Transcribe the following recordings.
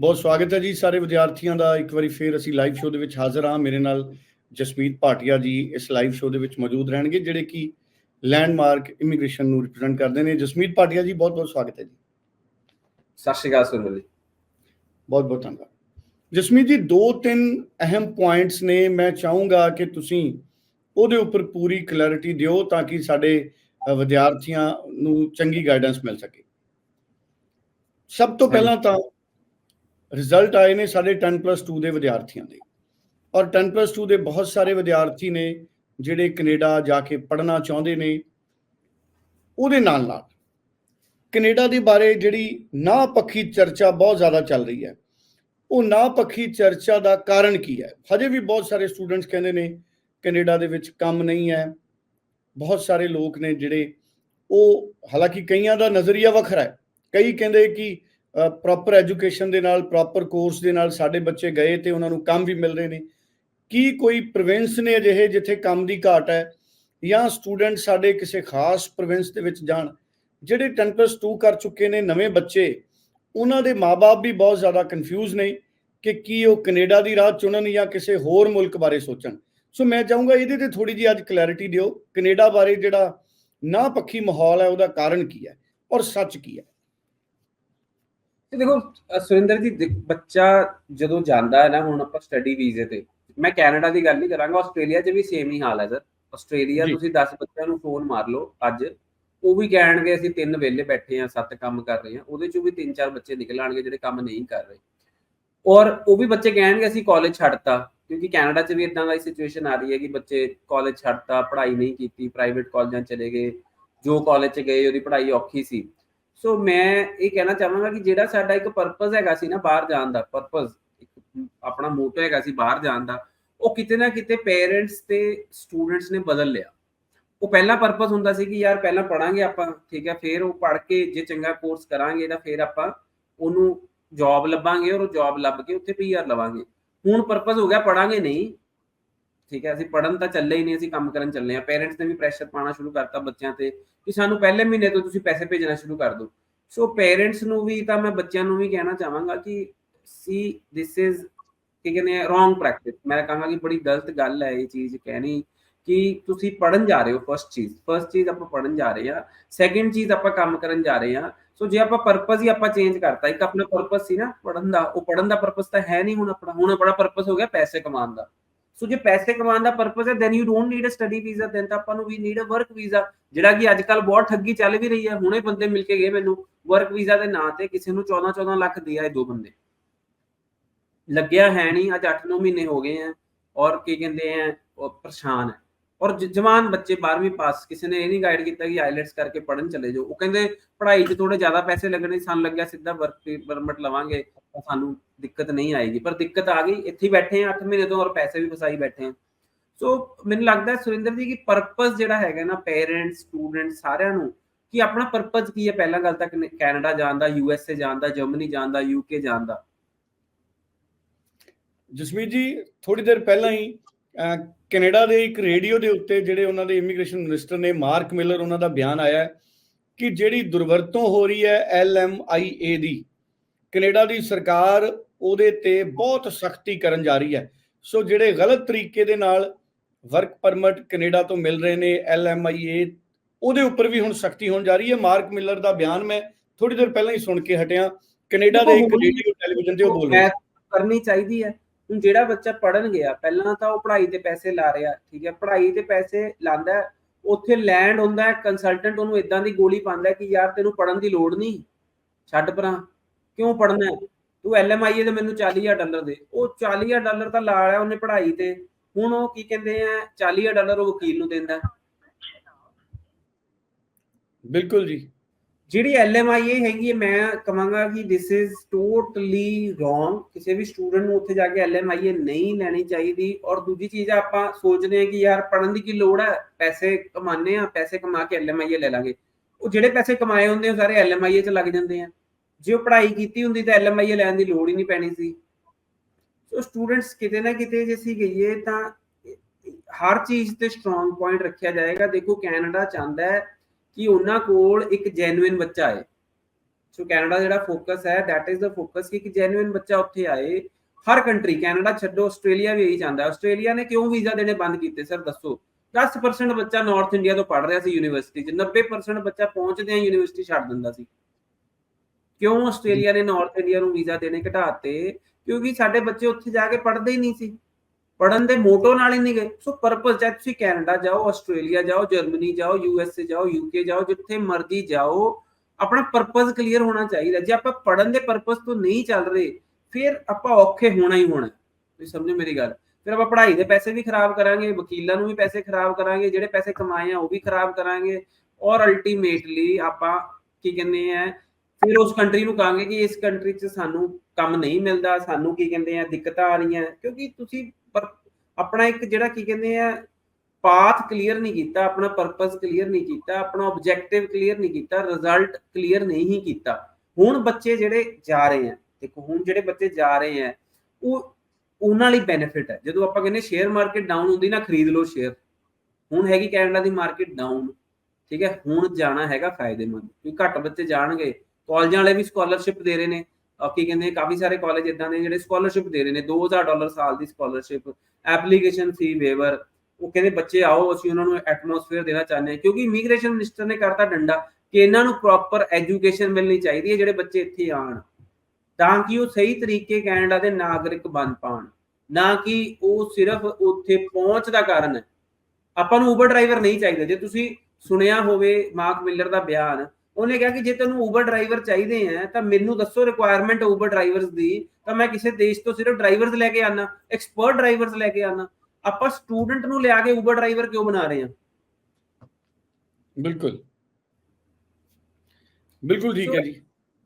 ਬਹੁਤ ਸਵਾਗਤ ਹੈ ਜੀ ਸਾਰੇ ਵਿਦਿਆਰਥੀਆਂ ਦਾ। ਇੱਕ ਵਾਰੀ ਫੇਰ ਅਸੀਂ ਲਾਈਵ ਸ਼ੋਅ ਦੇ ਵਿੱਚ ਹਾਜ਼ਰ ਹਾਂ। ਮੇਰੇ ਨਾਲ ਜਸਮੀਤ ਭਾਟੀਆ ਜੀ ਇਸ ਲਾਈਵ ਸ਼ੋਅ ਦੇ ਵਿੱਚ ਮੌਜੂਦ ਰਹਿਣਗੇ ਜਿਹੜੇ ਕਿ ਲੈਂਡਮਾਰਕ ਇਮੀਗ੍ਰੇਸ਼ਨ ਨੂੰ ਰਿਪਰੈਜ਼ੈਂਟ ਕਰਦੇ ਨੇ। ਜਸਮੀਤ ਭਾਟੀਆ ਜੀ ਬਹੁਤ ਬਹੁਤ ਸਵਾਗਤ ਹੈ ਜੀ। ਸਤਿ ਸ਼੍ਰੀ ਅਕਾਲ ਸੁਰਿੰਦਰ ਜੀ। ਬਹੁਤ ਬਹੁਤ ਧੰਨਵਾਦ। ਜਸਮੀਤ ਜੀ ਦੋ ਤਿੰਨ ਅਹਿਮ ਪੁਆਇੰਟਸ ਨੇ। ਮੈਂ ਚਾਹੂੰਗਾ ਕਿ ਤੁਸੀਂ ਉਹਦੇ ਉੱਪਰ ਪੂਰੀ ਕਲੈਰਿਟੀ ਦਿਓ ਤਾਂ ਕਿ ਸਾਡੇ ਵਿਦਿਆਰਥੀਆਂ ਨੂੰ ਚੰਗੀ ਗਾਈਡੈਂਸ ਮਿਲ ਸਕੇ। ਸਭ ਤੋਂ ਪਹਿਲਾਂ ਤਾਂ ਰਿਜ਼ਲਟ ਆਏ ਨੇ ਸਾਡੇ 10+2 ਦੇ ਵਿਦਿਆਰਥੀਆਂ ਦੇ। ਔਰ 10+2 ਦੇ ਬਹੁਤ ਸਾਰੇ ਵਿਦਿਆਰਥੀ ਨੇ ਜਿਹੜੇ ਕੈਨੇਡਾ ਜਾ ਕੇ ਪੜ੍ਹਨਾ ਚਾਹੁੰਦੇ ਨੇ। ਉਹਦੇ ਨਾਲ ਨਾਲ ਕੈਨੇਡਾ ਦੇ ਬਾਰੇ ਜਿਹੜੀ ਨਾ ਪੱਖੀ ਚਰਚਾ ਬਹੁਤ ਜ਼ਿਆਦਾ ਚੱਲ ਰਹੀ ਹੈ। ਉਹ ਨਾ ਪੱਖੀ ਚਰਚਾ ਦਾ ਕਾਰਨ ਕੀ ਹੈ? ਹਜੇ ਵੀ ਬਹੁਤ ਸਾਰੇ ਸਟੂਡੈਂਟਸ ਕਹਿੰਦੇ ਨੇ ਕੈਨੇਡਾ ਦੇ ਵਿੱਚ ਕੰਮ ਨਹੀਂ ਹੈ। ਬਹੁਤ ਸਾਰੇ ਲੋਕ ਨੇ ਜਿਹੜੇ ਉਹ ਹਾਲਾਂਕਿ ਕਈਆਂ ਦਾ ਨਜ਼ਰੀਆ ਵੱਖਰਾ ਹੈ। ਕਈ ਕਹਿੰਦੇ ਕਿ ਪ੍ਰੋਪਰ ਐਜੂਕੇਸ਼ਨ ਦੇ ਨਾਲ ਪ੍ਰੋਪਰ ਕੋਰਸ ਦੇ ਨਾਲ ਸਾਡੇ ਬੱਚੇ ਗਏ ਤੇ ਉਹਨਾਂ ਨੂੰ ਕੰਮ ਵੀ ਮਿਲ ਰਹੇ ਨੇ। ਕੀ ਕੋਈ ਪ੍ਰੋਵਿੰਸ ਨੇ ਅਜਿਹੇ ਜਿੱਥੇ ਕੰਮ ਦੀ ਘਾਟ ਹੈ ਜਾਂ ਸਟੂਡੈਂਟ ਸਾਡੇ ਕਿਸੇ ਖਾਸ ਪ੍ਰੋਵਿੰਸ ਦੇ ਵਿੱਚ ਜਾਣ, ਜਿਹੜੇ 10+2 ਕਰ ਚੁੱਕੇ ਨੇ, ਨਵੇਂ ਬੱਚੇ, ਉਹਨਾਂ ਦੇ ਮਾਪੇ ਵੀ ਬਹੁਤ ਜ਼ਿਆਦਾ ਕਨਫਿਊਜ਼ ਨੇ ਕਿ ਕੀ ਉਹ ਕੈਨੇਡਾ ਦੀ ਰਾਹ ਚੁਣਨ ਜਾਂ ਕਿਸੇ ਹੋਰ ਮੁਲਕ ਬਾਰੇ ਸੋਚਣ। ਸੋ ਮੈਂ ਚਾਹੂੰਗਾ ਇਹਦੇ ਤੇ ਥੋੜੀ ਜੀ ਅੱਜ ਕਲੈਰਿਟੀ ਦਿਓ, ਕੈਨੇਡਾ ਬਾਰੇ ਜਿਹੜਾ ਨਾ ਪੱਖੀ ਮਾਹੌਲ ਹੈ, ਉਹਦਾ ਕਾਰਨ ਕੀ ਹੈ ਔਰ ਸੱਚ ਕੀ ਹੈ। ਤੇ ਦੇਖੋ ਸੁਰਿੰਦਰ ਜੀ ਬੱਚਾ ਜਦੋਂ ਜਾਂਦਾ ਹੈ ਨਾ ਹੁਣ ਆਪਾਂ ਸਟੱਡੀ ਵੀਜ਼ੇ ਤੇ ਮੈਂ ਕੈਨੇਡਾ ਦੀ ਗੱਲ ਨਹੀਂ ਕਰਾਂਗਾ ਆਸਟ੍ਰੇਲੀਆ 'ਚ ਵੀ ਸੇਮ ਹੀ ਹਾਲ ਹੈ ਸਰ ਆਸਟ੍ਰੇਲੀਆ। ਤੁਸੀਂ 10 ਬੱਚਿਆਂ ਨੂੰ ਫੋਨ ਮਾਰ ਲਓ ਅੱਜ ਉਹ ਵੀ ਕਹਿਣਗੇ ਅਸੀਂ ਤਿੰਨ ਵੇਲੇ ਬੈਠੇ ਆ ਸੱਤ ਕੰਮ ਕਰ ਰਹੇ ਆ ਉਹਦੇ ਚੋਂ ਵੀ ਤਿੰਨ ਚਾਰ ਬੱਚੇ ਨਿਕਲ ਆਣਗੇ ਜਿਹੜੇ ਕੰਮ ਨਹੀਂ ਕਰ ਰਹੇ। ਔਰ ਉਹ ਵੀ ਬੱਚੇ ਕਹਿਣਗੇ ਅਸੀਂ ਕਾਲਜ ਛੱਡਤਾ ਕਿਉਂਕਿ ਕੈਨੇਡਾ 'ਚ ਵੀ ਇਦਾਂ ਦੀ ਸਿਚੁਏਸ਼ਨ ਆ ਰਹੀ ਹੈ ਕਿ ਬੱਚੇ ਕਾਲਜ ਛੱਡਤਾ ਪੜ੍ਹਾਈ ਨਹੀਂ ਕੀਤੀ ਪ੍ਰਾਈਵੇਟ ਕਾਲਜਾਂ ਚਲੇ ਗਏ ਜੋ ਕਾਲਜ 'ਚ ਗਏ ਉਹਦੀ ਪੜ੍ਹਾਈ ਔਖੀ ਸੀ। ਸੋ ਮੈਂ ਇਹ ਕਹਿਣਾ ਚਾਹਾਂਗਾ ਕਿ ਜਿਹੜਾ ਸਾਡਾ ਇੱਕ ਪਰਪਸ ਹੈਗਾ ਸੀ ਨਾ ਬਾਹਰ ਜਾਣ ਦਾ ਪਰਪਸ ਆਪਣਾ ਮੋਟੋ ਹੈਗਾ ਸੀ ਬਾਹਰ ਜਾਣ ਦਾ, ਉਹ ਕਿਤੇ ਨਾ ਕਿਤੇ ਪੇਰੈਂਟਸ ਤੇ ਸਟੂਡੈਂਟਸ ਨੇ ਬਦਲ ਲਿਆ। ਉਹ ਪਹਿਲਾ ਪਰਪਸ ਹੁੰਦਾ ਸੀ ਕਿ ਯਾਰ ਪਹਿਲਾਂ ਪੜਾਂਗੇ ਆਪਾਂ, ਠੀਕ ਹੈ, ਫਿਰ ਉਹ ਪੜ ਕੇ ਜੇ ਚੰਗਾ ਕੋਰਸ ਕਰਾਂਗੇ ਤਾਂ ਫਿਰ ਆਪਾਂ ਉਹਨੂੰ ਜੌਬ ਲੱਭਾਂਗੇ ਔਰ ਉਹ ਜੌਬ ਲੱਭ ਕੇ ਉੱਥੇ ਪੀਆਰ ਲਵਾਂਗੇ। ਹੁਣ ਪਰਪਸ ਹੋ ਗਿਆ ਪੜਾਂਗੇ ਨਹੀਂ ਠੀਕ ਹੈ, ਅਸੀਂ ਪੜਨ ਤਾਂ ਚੱਲੇ ਹੀ ਨਹੀਂ, ਅਸੀਂ ਕੰਮ ਕਰਨ ਚੱਲੇ ਆ ਪੇਰੈਂਟਸ ਨੇ ਵੀ ਪ੍ਰੈਸ਼ਰ ਪਾਣਾ ਸ਼ੁਰੂ ਕਰਤਾ ਬੱਚਿਆਂ ਤੇ ਕਿ ਸਾਨੂੰ ਪਹਿਲੇ ਮਹੀਨੇ ਤੋਂ ਤੁਸੀਂ ਪੈਸੇ ਭੇਜਣਾ ਸ਼ੁਰੂ ਕਰ ਦਿਓ। ਸੋ ਪੇਰੈਂਟਸ ਨੂੰ ਵੀ ਤਾਂ ਮੈਂ ਬੱਚਿਆਂ ਨੂੰ ਵੀ ਕਹਿਣਾ ਚਾਹਾਂਗਾ ਕਿ ਸੀ ਥਿਸ ਇਜ਼ ਕੀ ਕਹਿੰਦੇ ਆ ਰੋਂਗ ਪ੍ਰੈਕਟਿਸ ਮੈਂ ਕਹਾਂਗਾ ਕਿ ਬੜੀ ਗਲਤ ਗੱਲ ਹੈ ਇਹ ਚੀਜ਼ ਕਹਿਣੀ ਕਿ ਤੁਸੀਂ ਪੜਨ ਜਾ ਰਹੇ ਹੋ ਫਰਸਟ ਚੀਜ਼। ਫਰਸਟ ਚੀਜ਼ ਆਪਾਂ ਪੜਨ ਜਾ ਰਹੇ ਆ ਸੈਕਿੰਡ ਚੀਜ਼ ਆਪਾਂ ਕੰਮ ਕਰਨ ਜਾ ਰਹੇ ਆ ਸੋ ਜੇ ਆਪਾਂ ਪਰਪਸ ਹੀ ਆਪਾਂ ਚੇਂਜ ਕਰਤਾ, ਇੱਕ ਆਪਣਾ ਪਰਪਸ ਸੀ ਨਾ ਪੜਨ ਦਾ, ਉਹ ਪੜਨ ਦਾ ਪਰਪਸ ਤਾਂ ਹੈ ਨਹੀਂ ਹੁਣ ਆਪਣਾ। ਹੁਣ ਆਪਣਾ ਪਰਪਸ ਹੋ ਗਿਆ ਪੈਸੇ ਕਮਾਉਣ ਦਾ। ਸੋ ਜੇ ਪੈਸੇ ਕਮਾਉਣ ਦਾ ਪਰਪਸ ਹੈ then you don't need a study visa then ਤਾਂ ਆਪਾਂ ਨੂੰ ਵੀ ਨੀਡ ਅ ਵਰਕ ਵੀਜ਼ਾ ਜਿਹੜਾ ਕਿ ਅੱਜ ਕੱਲ ਬਹੁਤ ਠੱਗੀ ਚੱਲ ਵੀ ਰਹੀ ਹੈ। ਹੁਣੇ ਬੰਦੇ ਮਿਲ ਕੇ ਗਏ ਮੈਨੂੰ ਵਰਕ ਵੀਜ਼ਾ ਦੇ ਨਾਂ ਤੇ ਕਿਸੇ ਨੂੰ 14 14 ਲੱਖ ਦਿਆ ਇਹ ਦੋ ਬੰਦੇ। ਲੱਗਿਆ ਹੈ ਨਹੀਂ, ਅੱਜ 8-9 ਮਹੀਨੇ ਹੋ ਗਏ ਆ ਔਰ ਕੀ ਕਹਿੰਦੇ ਆ ਪਰੇਸ਼ਾਨ ਹੈ। ਔਰ ਜਵਾਨ ਬੱਚੇ 12ਵੀਂ ਪਾਸ, ਕਿਸੇ ਨੇ ਇਹ ਨਹੀਂ ਗਾਈਡ ਕੀਤਾ ਕਿ ਆਈਲੈਟਸ ਕਰਕੇ ਪੜਨ ਚਲੇ ਜਾਓ। ਉਹ ਕਹਿੰਦੇ ਪੜ੍ਹਾਈ 'ਚ ਥੋੜੇ ਜ਼ਿਆਦਾ ਪੈਸੇ ਲੱਗਣੇ, ਸਾਨੂੰ ਲੱਗਿਆ ਸਿੱਧਾ ਵਰਕ ਪਰਮਿਟ ਲਵਾਂਗੇ, ਤਾਂ ਸਾਨੂੰ ਦਿੱਕਤ ਨਹੀਂ ਆਏਗੀ। ਪਰ ਦਿੱਕਤ ਆ ਗਈ, ਇੱਥੇ ਬੈਠੇ ਆ 8 ਮਹੀਨੇ ਤੋਂ ਔਰ ਪੈਸੇ ਵੀ ਫਸਾਈ ਬੈਠੇ ਆ ਸੋ ਮੈਨੂੰ ਲੱਗਦਾ ਹੈ ਸੁਰਿੰਦਰ ਜੀ, ਕਿ ਪਰਪਸ ਜਿਹੜਾ ਹੈਗਾ ਨਾ ਪੇਰੈਂਟਸ ਸਟੂਡੈਂਟ ਸਾਰਿਆਂ ਨੂੰ, ਕਿ ਆਪਣਾ ਪਰਪਸ ਕੀ ਹੈ? ਪਹਿਲਾਂ ਗੱਲ ਤਾਂ ਕੈਨੇਡਾ ਜਾਣ ਦਾ, ਯੂ ਐਸ ਏ ਜਾਣ ਦਾ, ਜਰਮਨੀ ਜਾਣ ਦਾ ਯੂਕੇ ਜਾਣ ਦਾ। ਜਸਮੀਤ ਜੀ ਥੋੜੀ ਦੇਰ ਪਹਿਲਾਂ ਹੀ ਕੈਨੇਡਾ ਦੇ ਇੱਕ ਰੇਡੀਓ ਦੇ ਉੱਤੇ ਜਿਹੜੇ ਉਹਨਾਂ ਦੇ ਇਮੀਗ੍ਰੇਸ਼ਨ ਮਿਨਿਸਟਰ ਨੇ ਮਾਰਕ ਮਿਲਰ ਉਹਨਾਂ ਦਾ ਬਿਆਨ ਆਇਆ ਹੈ ਕਿ ਜਿਹੜੀ ਦੁਰਵਰਤੋਂ ਹੋ ਰਹੀ ਹੈ ਐਲ ਐਮ ਆਈ ਏ ਦੀ ਕੈਨੇਡਾ ਦੀ ਸਰਕਾਰ ਉਹਦੇ ਤੇ ਬਹੁਤ ਸਖਤੀ ਕਰਨ ਜਾ ਰਹੀ ਹੈ। ਸੋ ਜਿਹੜੇ ਗਲਤ ਤਰੀਕੇ ਦੇ ਨਾਲ ਵਰਕ ਪਰਮਿਟ ਕੈਨੇਡਾ ਤੋਂ ਮਿਲ ਰਹੇ ਨੇ ਐਲ ਐਮ ਆਈ ਏ ਉਹਦੇ ਉੱਪਰ ਵੀ ਹੁਣ ਸਖਤੀ ਹੋਣ ਜਾ ਰਹੀ ਹੈ। ਮਾਰਕ ਮਿਲਰ ਦਾ ਬਿਆਨ ਮੈਂ ਥੋੜੀ ਦੇਰ ਪਹਿਲਾਂ ਹੀ ਸੁਣ ਕੇ ਹਟਿਆ। ਕੈਨੇਡਾ ਦੇ ਇੱਕ ਰੇਡੀਓ ਟੈਲੀਵਿਜ਼ਨ ਤੇ ਉਹ ਬੋਲ ਰਹੇ। ਕਰਨੀ ਚਾਹੀਦੀ ਹੈ। ਹੁਣ ਜਿਹੜਾ ਬੱਚਾ ਪੜਨ ਗਿਆ, ਪਹਿਲਾਂ ਤਾਂ ਉਹ ਪੜ੍ਹਾਈ ਤੇ ਪੈਸੇ ਲਾ ਰਿਹਾ, ਠੀਕ ਹੈ, ਪੜ੍ਹਾਈ ਤੇ ਪੈਸੇ ਲਾਂਦਾ ਉੱਥੇ ਲੈਂਡ ਹੁੰਦਾ ਹੈ ਕੰਸਲਟੈਂਟ ਉਹਨੂੰ ਇਦਾਂ ਦੀ ਗੋਲੀ ਪਾਉਂਦਾ ਕਿ ਯਾਰ ਤੈਨੂੰ ਪੜਨ ਦੀ ਲੋੜ ਨਹੀਂ, ਛੱਡ ਪਰਾਂ, ਕਿਉਂ ਪੜਨਾ ਹੈ? ਤੂੰ ਐਲਐਮਆਈਏ ਦੇ ਮੈਨੂੰ 40000 ਡਾਲਰ ਦੇ, ਉਹ 40000 ਡਾਲਰ ਤਾਂ ਲਾ ਲਿਆ ਉਹਨੇ ਪੜ੍ਹਾਈ ਤੇ, ਹੁਣ ਉਹ ਕੀ ਕਹਿੰਦੇ ਆ 40000 ਡਾਲਰ ਉਹ ਵਕੀਲ ਨੂੰ ਦਿੰਦਾ ਬਿਲਕੁਲ ਜੀ। ਜਿਹੜੀ ਐਲਐਮਆਈਏ ਹੈਗੀ ਹੈ, ਮੈਂ ਕਹਾਂਗਾ ਕਿ ਥਿਸ ਇਜ਼ ਟੋਟਲੀ ਰੋਂਗ ਕਿਸੇ ਵੀ ਸਟੂਡੈਂਟ ਨੂੰ ਉੱਥੇ ਜਾ ਕੇ ਐਲਐਮਆਈਏ ਨਹੀਂ ਲੈਣੀ ਚਾਹੀਦੀ। ਔਰ ਦੂਜੀ ਚੀਜ਼ ਆਪਾਂ ਸੋਚਦੇ ਹਾਂ ਕਿ ਯਾਰ ਪੜਨ ਦੀ ਕੀ ਲੋੜ ਹੈ? ਪੈਸੇ ਕਮਾਣੇ ਆ ਪੈਸੇ ਕਮਾ ਕੇ ਐਲਐਮਆਈਏ ਲੈ ਲਾਂਗੇ। ਉਹ ਜਿਹੜੇ ਪੈਸੇ ਕਮਾਏ ਹੁੰਦੇ ਉਹ ਸਾਰੇ ਐਲਐਮਆਈਏ 'ਚ ਲੱਗ ਜਾਂਦੇ ਆ। ਜੇ ਉਹ ਪੜ੍ਹਾਈ ਕੀਤੀ ਹੁੰਦੀ ਤਾਂ ਐਲਐਮਆਈਏ ਲੈਣ ਦੀ ਲੋੜ ਹੀ ਨਹੀਂ ਪੈਣੀ ਸੀ। ਸੋ ਸਟੂਡੈਂਟਸ ਕਿਤੇ ਨਾ ਕਿਤੇ ਜੇ ਅਸੀਂ ਗਈਏ ਤਾਂ ਹਰ ਚੀਜ਼ ਤੇ ਸਟਰੋਂਗ ਪੁਆਇੰਟ ਰੱਖਿਆ ਜਾਏਗਾ। ਦੇਖੋ ਕੈਨੇਡਾ ਚਾਹੁੰਦਾ ਹੈ ਕਿ ਉਹਨਾਂ ਕੋਲ ਇੱਕ ਜੈਨੂਇਨ ਬੱਚਾ ਹੈ ਸੋ ਕੈਨੇਡਾ ਜਿਹੜਾ ਫੋਕਸ ਹੈ ਦੈਟ ਇਜ਼ ਦਾ ਫੋਕਸ ਕਿ ਇੱਕ ਜੈਨੂਇਨ ਬੱਚਾ ਉੱਥੇ ਆਏ। ਹਰ ਕੰਟਰੀ ਕੈਨੇਡਾ ਛੱਡੋ ਆਸਟ੍ਰੇਲੀਆ ਵੀ ਇਹੀ ਚਾਹੁੰਦਾ। ਆਸਟ੍ਰੇਲੀਆ ਨੇ ਕਿਉਂ ਵੀਜ਼ਾ ਦੇਣੇ ਬੰਦ ਕੀਤੇ? ਸਰ ਦੱਸੋ। 10% ਬੱਚਾ ਨਾਰਥ ਇੰਡੀਆ ਤੋਂ ਪੜ ਰਿਹਾ ਸੀ ਯੂਨੀਵਰਸਿਟੀ 'ਚ। 90% ਬੱਚਾ ਪਹੁੰਚਦੇ ਆ ਯੂਨੀਵਰਸਿਟੀ ਛੱਡ ਦਿੰਦਾ ਸੀ। ਕਿਉਂ ਆਸਟ੍ਰੇਲੀਆ ਨੇ ਨਾਰਥ ਇੰਡੀਆ ਨੂੰ ਵੀਜ਼ਾ ਦੇਣੇ ਘਟਾਤੇ? ਕਿਉਂਕਿ ਸਾਡੇ ਬੱਚੇ ਉੱਥੇ ਜਾ ਕੇ ਪੜ੍ਹਦੇ ਹੀ ਨਹੀਂ ਸੀ। ਪੜਨ ਦੇ ਮੋਟੋ ਨਾਲ ਹੀ ਨਹੀਂ ਗਏ। ਸੋ ਪਰਪਸ ਚਾਹੇ ਤੁਸੀਂ ਕੈਨੇਡਾ ਜਾਓ, ਆਸਟ੍ਰੇਲੀਆ ਜਾਓ, ਜਰਮਨੀ ਜਾਓ ਯੂਐਸਏ ਜਾਓ ਯੂਕੇ ਜਾਓ, ਜਿੱਥੇ ਮਰਜ਼ੀ ਜਾਓ, ਆਪਣਾ ਪਰਪਸ ਕਲੀਅਰ ਹੋਣਾ ਚਾਹੀਦਾ। ਜੇ ਆਪਾਂ ਪੜਨ ਦੇ ਪਰਪਸ ਤੋਂ ਨਹੀਂ ਚੱਲ ਰਹੇ, ਫਿਰ ਆਪਾਂ ਔਖੇ ਹੋਣਾ ਹੀ ਹੋਣਾ। ਤੁਸੀਂ ਸਮਝੋ ਮੇਰੀ ਗੱਲ। ਫਿਰ ਆਪਾਂ ਪੜ੍ਹਾਈ ਦੇ ਪੈਸੇ ਵੀ ਖਰਾਬ ਕਰਾਂਗੇ, ਵਕੀਲਾਂ ਨੂੰ ਵੀ ਪੈਸੇ ਖਰਾਬ ਕਰਾਂਗੇ, ਜਿਹੜੇ ਪੈਸੇ ਕਮਾਏ ਆ ਉਹ ਵੀ ਖਰਾਬ ਕਰਾਂਗੇ। ਔਰ ਅਲਟੀਮੇਟਲੀ ਆਪਾਂ ਕੀ ਕਹਿੰਦੇ ਆ, ਫਿਰ ਉਸ ਕੰਟਰੀ ਨੂੰ ਕਹਾਂਗੇ ਕਿ ਇਸ ਕੰਟਰੀ 'ਚ ਸਾਨੂੰ ਕੰਮ ਨਹੀਂ ਮਿਲਦਾ, ਸਾਨੂੰ ਕੀ ਕਹਿੰਦੇ ਆ, ਦਿੱਕਤਾਂ ਆ ਰਹੀਆਂ। ਕਿਉਂਕਿ ਤੁਸੀਂ ਆਪਣਾ ਇੱਕ ਜਿਹੜਾ ਕੀ ਕਹਿੰਦੇ ਆ ਪਾਥ ਕਲੀਅਰ ਨਹੀਂ ਕੀਤਾ, ਆਪਣਾ ਪਰਪਸ ਕਲੀਅਰ ਨਹੀਂ ਕੀਤਾ, ਆਪਣਾ ਆਬਜੈਕਟਿਵ ਕਲੀਅਰ ਨਹੀਂ ਕੀਤਾ ਰਿਜ਼ਲਟ ਕਲੀਅਰ ਨਹੀਂ ਕੀਤਾ। ਹੁਣ ਬੱਚੇ ਜਿਹੜੇ ਜਾ ਰਹੇ ਆ, ਦੇਖੋ ਹੁਣ ਜਿਹੜੇ ਬੱਚੇ ਜਾ ਰਹੇ ਆ, ਉਹ ਉਹਨਾਂ ਲਈ ਬੈਨੀਫਿਟ ਹੈ। ਜਦੋਂ ਆਪਾਂ ਕਹਿੰਦੇ ਸ਼ੇਅਰ ਮਾਰਕੀਟ ਡਾਊਨ ਹੁੰਦੀ ਨਾ, ਖਰੀਦ ਲਓ ਸ਼ੇਅਰ ਹੁਣ ਹੈਗੀ ਕੈਨੇਡਾ ਦੀ ਮਾਰਕੀਟ ਡਾਊਨ ਠੀਕ ਹੈ, ਹੁਣ ਜਾਣਾ ਹੈਗਾ ਫਾਇਦੇਮੰਦ। ਕਿਉਂਕਿ ਘੱਟ ਬੱਚੇ ਜਾਣਗੇ, ਕਾਲਜਾਂ ਵਾਲੇ ਵੀ ਸਕਾਲਰਸ਼ਿਪ ਦੇ ਰਹੇ ਨੇ। ਕੀ ਕਹਿੰਦੇ ਕਾਫੀ ਸਾਰੇ ਕਾਲਜ ਇਦਾਂ ਦੇ ਜਿਹੜੇ ਸਕਾਲਰਸ਼ਿਪ ਦੇ ਰਹੇ ਨੇ 2000 ਡਾਲਰ ਸਾਲ ਦੀ ਸਕਾਲਰਸ਼ਿਪ ਐਪਲੀਕੇਸ਼ਨ ਫੀ ਵੇਵਰ ਉਹ ਕਹਿੰਦੇ ਬੱਚੇ ਆਓ, ਅਸੀਂ ਉਹਨਾਂ ਨੂੰ ਐਟਮੋਸਫੇਅਰ ਦੇਣਾ ਚਾਹੁੰਦੇ ਹਾਂ, ਕਿਉਂਕਿ ਇਮੀਗ੍ਰੇਸ਼ਨ ਮਿਨਿਸਟਰ ਨੇ ਕਰਤਾ ਡੰਡਾ ਕਿ ਇਹਨਾਂ ਨੂੰ ਪ੍ਰੋਪਰ ਐਜੂਕੇਸ਼ਨ ਮਿਲਣੀ ਚਾਹੀਦੀ ਹੈ, ਜਿਹੜੇ ਬੱਚੇ ਇੱਥੇ ਆਣ ਤਾਂ ਕਿ ਉਹ ਸਹੀ ਤਰੀਕੇ ਕੈਨੇਡਾ ਦੇ ਨਾਗਰਿਕ ਬਣ ਪਾਣ ਨਾ ਕਿ ਉਹ ਸਿਰਫ ਉੱਥੇ ਪਹੁੰਚ ਦਾ ਕਾਰਨ ਹੈ। ਆਪਾਂ ਨੂੰ ਉਬਰ ਡਰਾਈਵਰ ਨਹੀਂ ਚਾਹੀਦਾ। ਜੇ ਤੁਸੀਂ ਸੁਣਿਆ ਹੋਵੇ ਮਾਰਕ ਮਿਲਰ ਦਾ ਬਿਆਨ ਉਹਨੇ ਕਿਹਾ ਕਿ ਜੇ ਤੈਨੂੰ ਊਬਰ ਡਰਾਈਵਰ ਚਾਹੀਦੇ ਆ ਤਾਂ ਮੈਨੂੰ ਦੱਸੋ ਰਿਕੁਆਇਰਮੈਂਟ ਊਬਰ ਡਰਾਈਵਰਸ ਦੀ ਤਾਂ ਮੈਂ ਕਿਸੇ ਦੇਸ਼ ਤੋਂ ਸਿਰਫ ਡਰਾਈਵਰਸ ਲੈ ਕੇ ਆਣਾ ਐਕਸਪਰਟ ਡਰਾਈਵਰਸ ਲੈ ਕੇ ਆਣਾ ਆਪਾਂ ਸਟੂਡੈਂਟ ਨੂੰ ਲਿਆ ਕੇ ਊਬਰ ਡਰਾਈਵਰ ਕਿਉਂ ਬਣਾ ਰਹੇ ਆ? ਬਿਲਕੁਲ। ਬਿਲਕੁਲ ਠੀਕ ਹੈ ਜੀ।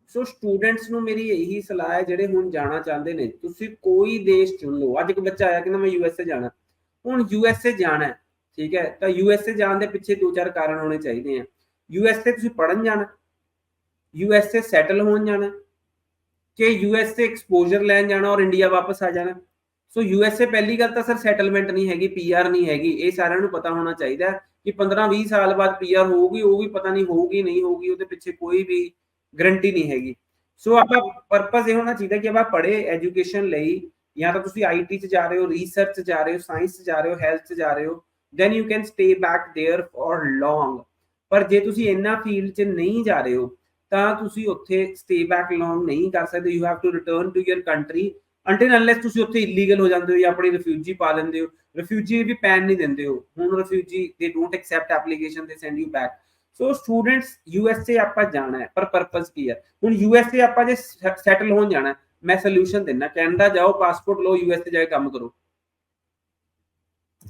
ਸੋ ਸਟੂਡੈਂਟਸ ਨੂੰ ਮੇਰੀ ਇਹੀ ਸਲਾਹ ਹੈ ਜਿਹੜੇ ਹੁਣ ਜਾਣਾ ਚਾਹੁੰਦੇ ਨੇ ਤੁਸੀਂ ਕੋਈ ਦੇਸ਼ ਚੁਣ ਲਓ। ਅੱਜ ਇੱਕ ਬੱਚਾ ਆਇਆ ਕਿ ਮੈਂ ਯੂਐਸਏ ਜਾਣਾ। ਹੁਣ ਯੂਐਸਏ ਜਾਣਾ ਠੀਕ ਹੈ? ਤਾਂ ਯੂਐਸਏ ਜਾਣ ਦੇ ਪਿੱਛੇ ਦੋ ਚਾਰ ਕਾਰਨ ਹੋਣੇ ਚਾਹੀਦੇ ਆ। ਯੂਐਸਏ ਤੁਸੀਂ ਪੜਨ ਜਾਣਾ ਯੂਐਸਏ ਸੈਟਲ ਹੋਣ ਜਾਣਾ, ਕਿ ਯੂਐਸਏ ਐਕਸਪੋਜ਼ਰ ਲੈਣ ਜਾਣਾ ਔਰ ਇੰਡੀਆ ਵਾਪਸ ਆ ਜਾਣਾ। ਸੋ ਯੂਐਸਏ ਪਹਿਲੀ ਗੱਲ ਤਾਂ ਸਰ ਸੈਟਲਮੈਂਟ ਨਹੀਂ ਹੈਗੀ ਪੀਆਰ ਨਹੀਂ ਹੈਗੀ, ਇਹ ਸਾਰਿਆਂ ਨੂੰ ਪਤਾ ਹੋਣਾ ਚਾਹੀਦਾ ਕਿ 15-20 ਸਾਲ ਬਾਅਦ ਪੀਆਰ ਹੋਊਗੀ, ਉਹ ਵੀ ਪਤਾ ਨਹੀਂ ਹੋਊਗੀ ਨਹੀਂ ਹੋਊਗੀ, ਉਹਦੇ ਪਿੱਛੇ ਕੋਈ ਵੀ ਗਰੰਟੀ ਨਹੀਂ ਹੈਗੀ। ਸੋ ਆਪਾਂ ਪਰਪਸ ਇਹ ਹੋਣਾ ਚਾਹੀਦਾ ਕਿ ਆਪਾਂ ਪੜ੍ਹੇ ਐਜੂਕੇਸ਼ਨ ਲਈ, ਜਾਂ ਤਾਂ ਤੁਸੀਂ ਆਈਟੀ 'ਚ ਜਾ ਰਹੇ ਹੋ ਰਿਸਰਚ 'ਚ ਜਾ ਰਹੇ ਹੋ ਸਾਇੰਸ 'ਚ ਜਾ ਰਹੇ ਹੋ ਹੈਲਥ 'ਚ ਜਾ ਰਹੇ ਹੋ then you can stay back there for long ਪਰ ਜੇ ਤੁਸੀਂ ਇੰਨਾ ਫੀਲਡ 'ਚ ਨਹੀਂ ਜਾ ਰਹੇ ਹੋ, ਤਾਂ ਤੁਸੀਂ ਉੱਥੇ ਸਟੇ ਬੈਕ ਲੌਂਗ ਨਹੀਂ ਕਰ ਸਕਦੇ। You have to return to your country until unless ਤੁਸੀਂ ਉੱਥੇ ਇਲੀਗਲ ਹੋ ਜਾਂਦੇ ਹੋ ਜਾਂ ਆਪਣੀ ਰਿਫਿਊਜੀ ਪਾ ਲੈਂਦੇ ਹੋ। ਰਿਫਿਊਜੀ ਵੀ ਪੈਨ ਨਹੀਂ ਦਿੰਦੇ ਹੋ ਹੁਣ refugee they don't accept application they send you back so students USA ਆਪਾਂ ਜਾਣਾ ਹੈ। ਪਰ ਪਰਪਸ ਕੀ ਹੈ? ਹੁਣ ਯੂ ਐੱਸ ਏ ਆਪਾਂ ਜੇ ਸੈਟਲ ਹੋਣ ਜਾਣਾ ਮੈਂ ਸੋਲੂਸ਼ਨ ਦੇਣਾ ਕੈਨੇਡਾ ਜਾਓ ਪਾਸਪੋਰਟ ਲਓ ਯੂ ਯੂਐਸਏ ਜਾ ਕੇ ਕੰਮ ਕਰੋ।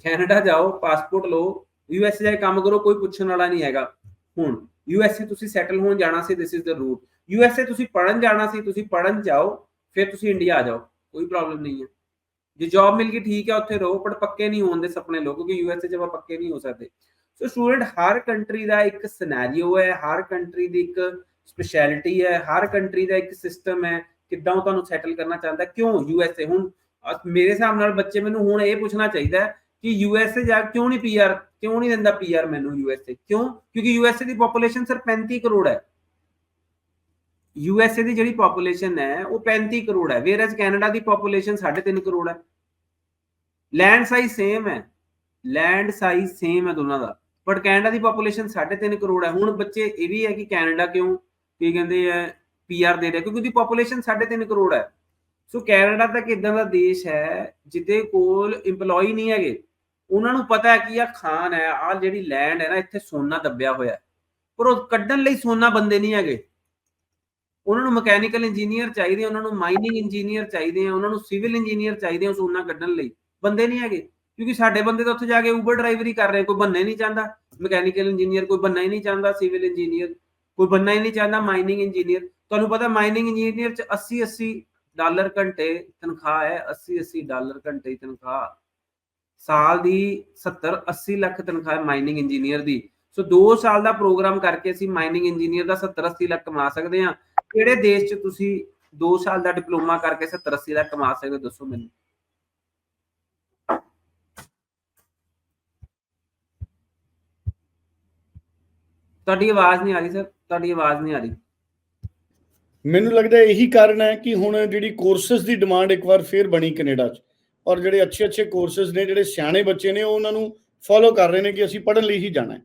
ਕੈਨੇਡਾ ਜਾਓ ਪਾਸਪੋਰਟ ਲਓ ਯੂਐਸਏ ਜਾ ਕੇ ਕੰਮ ਕਰੋ, ਕੋਈ ਪੁੱਛਣ ਵਾਲਾ ਨਹੀਂ ਹੈਗਾ। ਹੁਣ ਯੂਐਸਏ ਤੁਸੀਂ ਸੈਟਲ ਹੋਣ ਜਾਣਾ ਸੀ this is the route USA ਤੁਸੀਂ ਪੜਨ ਜਾਣਾ ਸੀ, ਤੁਸੀਂ ਪੜਨ ਜਾਓ, ਫਿਰ ਤੁਸੀਂ ਇੰਡੀਆ ਆ ਜਾਓ। ਕੋਈ ਪ੍ਰੋਬਲਮ ਨਹੀਂ ਹੈ। ਜੇ ਜੌਬ ਮਿਲ ਗਈ, ਠੀਕ ਹੈ, ਉੱਥੇ ਰਹੋ, ਪਰ ਪੱਕੇ ਨਹੀਂ ਹੋਣ ਦੇ ਸੁਪਨੇ ਲੋ ਕਿਉਂਕਿ ਯੂਐਸਏ ਜਬ ਪੱਕੇ ਨਹੀਂ ਹੋ ਸਕਦੇ। ਸੋ ਸਟੂਡੈਂਟ ਹਰ ਕੰਟਰੀ ਦਾ ਇੱਕ ਸਿਨੈਰੀਓ ਹੈ, ਹਰ ਕੰਟਰੀ ਦੀ ਇੱਕ ਸਪੈਸ਼ਲਿਟੀ ਹੈ, ਹਰ ਕੰਟਰੀ ਦਾ ਇੱਕ ਸਿਸਟਮ ਹੈ, ਕਿੱਦਾਂ ਉਹ ਤੁਹਾਨੂੰ ਸੈਟਲ ਕਰਨਾ ਚਾਹੁੰਦਾ, ਕਿਉਂ ਯੂਐਸਏ ਹੁਣ ਮੇਰੇ ਹਿਸਾਬ ਨਾਲ ਬੱਚੇ ਮੈਨੂੰ ਹੁਣ ਇਹ ਪੁੱਛਣਾ ਚਾਹੀਦਾ ਕਿ ਯੂਐਸਏ ਜਾ ਕਿਉਂ ਨਹੀਂ ਪੀਆਰ ਕਿਉਂ ਨਹੀਂ ਦਿੰਦਾ ਪੀਆਰ ਮੈਨੂੰ ਯੂਐਸਏ ਕਿਉਂ? ਕਿਉਂਕਿ ਯੂਐਸਏ ਦੀ ਪੋਪੂਲੇਸ਼ਨ ਸਿਰ 35 ਕਰੋੜ ਹੈ। ਯੂਐਸਏ ਦੀ ਜਿਹੜੀ ਪੋਪੂਲੇਸ਼ਨ ਹੈ, ਉਹ 35 ਕਰੋੜ ਹੈ। ਵੇਅਰਸ ਕੈਨੇਡਾ ਦੀ ਪੋਪੂਲੇਸ਼ਨ 3.5 ਕਰੋੜ ਹੈ। ਲੈਂਡ ਸਾਈਜ਼ ਸੇਮ ਹੈ। ਲੈਂਡ ਸਾਈਜ਼ ਸੇਮ ਹੈ ਦੋਨਾਂ ਦਾ। ਬਟ ਕੈਨੇਡਾ ਦੀ ਪੋਪੂਲੇਸ਼ਨ 3.5 ਕਰੋੜ ਹੈ। ਹੁਣ ਬੱਚੇ ਇਹ ਵੀ ਹੈ ਕਿ ਕੈਨੇਡਾ ਕਿਉਂ, ਕੀ ਕਹਿੰਦੇ ਆ ਪੀਆਰ ਦੇ ਰਿਹਾ? ਕਿਉਂਕਿ ਉਹਦੀ ਪੋਪੂਲੇਸ਼ਨ 3.5 ਕਰੋੜ ਹੈ। ਸੋ ਕੈਨੇਡਾ ਤਾਂ ਇੱਕ ਇਦਾਂ ਦਾ ਦੇਸ਼ ਹੈ ਜਿੱਦੇ ਕੋਲ EMPLOYE ਨਹੀਂ ਹੈਗੇ। ਉਹਨਾਂ ਨੂੰ ਪਤਾ ਹੈ ਕਿ ਆ ਖਾਨ ਹੈ ਆ ਜਿਹੜੀ ਲੈਂਡ ਹੈ ਨਾ, ਇੱਥੇ ਸੋਨਾ ਦੱਬਿਆ ਹੋਇਆ ਪਰ ਉਹ ਕੱਢਣ ਲਈ ਸੋਨਾ ਬੰਦੇ ਨਹੀਂ ਹੈਗੇ। ਉਹਨਾਂ ਨੂੰ ਮਕੈਨੀਕਲ ਇੰਜੀਨੀਅਰ ਚਾਹੀਦੇ ਉਹਨਾਂ ਨੂੰ ਮਾਈਨਿੰਗ ਇੰਜੀਨੀਅਰ ਚਾਹੀਦੇ ਆ, ਉਹਨਾਂ ਨੂੰ ਸਿਵਲ ਇੰਜੀਨੀਅਰ ਚਾਹੀਦੇ ਆ ਸੋਨਾ ਕੱਢਣ ਲਈ। ਬੰਦੇ ਨਹੀਂ ਹੈਗੇ, ਕਿਉਂਕਿ ਸਾਡੇ ਬੰਦੇ ਤਾਂ ਉੱਥੇ ਜਾ ਕੇ ਊਬਰ ਡਰਾਈਵਰੀ ਕਰ ਰਹੇ ਕੋਈ ਬੰਨੇ ਨਹੀਂ ਚਾਹੁੰਦਾ। ਮਕੈਨੀਕਲ ਇੰਜੀਨੀਅਰ ਕੋਈ ਬੰਨਾ ਹੀ ਨਹੀਂ ਚਾਹੁੰਦਾ ਸਿਵਲ ਇੰਜੀਨੀਅਰ ਕੋਈ ਬੰਨਾ ਹੀ ਨਹੀਂ ਚਾਹੁੰਦਾ ਮਾਈਨਿੰਗ ਇੰਜੀਨੀਅਰ ਤੁਹਾਨੂੰ ਪਤਾ ਮਾਈਨਿੰਗ ਇੰਜੀਨੀਅਰ ਚ 80 80 ਡਾਲਰ ਘੰਟੇ ਤਨਖਾਹ ਹੈ 80 80 ਡਾਲਰ ਘੰਟੇ ਤਨਖਾਹ। ਸਾਲ ਦੀ 70 80 ਲੱਖ ਤਨਖਾਹ ਮਾਈਨਿੰਗ ਇੰਜੀਨੀਅਰ ਦੀ। ਸੋ 2 ਸਾਲ ਦਾ ਪ੍ਰੋਗਰਾਮ ਕਰਕੇ ਅਸੀਂ ਮਾਈਨਿੰਗ ਇੰਜੀਨੀਅਰ ਦਾ 70 80 ਲੱਖ ਕਮਾ ਸਕਦੇ ਹਾਂ। ਕਿਹੜੇ ਦੇਸ਼ 'ਚ ਤੁਸੀਂ 2 ਸਾਲ ਦਾ ਡਿਪਲੋਮਾ ਕਰਕੇ 70 80 ਲੱਖ ਕਮਾ ਸਕਦੇ ਦੱਸੋ ਮੈਨੂੰ। ਤੁਹਾਡੀ ਆਵਾਜ਼ ਨਹੀਂ ਆ ਰਹੀ, ਸਰ। ਤੁਹਾਡੀ ਆਵਾਜ਼ ਨਹੀਂ ਆ ਰਹੀ। ਮੈਨੂੰ ਲੱਗਦਾ ਇਹੀ ਕਾਰਨ ਹੈ ਕਿ ਹੁਣ ਜਿਹੜੀ ਕੋਰਸਸ ਦੀ ਡਿਮਾਂਡ ਇੱਕ ਵਾਰ ਫੇਰ ਬਣੀ ਕੈਨੇਡਾ 'ਚ। ਔਰ ਜਿਹੜੇ ਅੱਛੇ ਅੱਛੇ ਕੋਰਸਸ ਨੇ, ਜਿਹੜੇ ਸਿਆਣੇ ਬੱਚੇ ਨੇ, ਉਹ ਉਹਨਾਂ ਨੂੰ ਫੋਲੋ ਕਰ ਰਹੇ ਨੇ ਕਿ ਅਸੀਂ ਪੜ੍ਹਨ ਲਈ ਹੀ ਜਾਣਾ ਹੈ।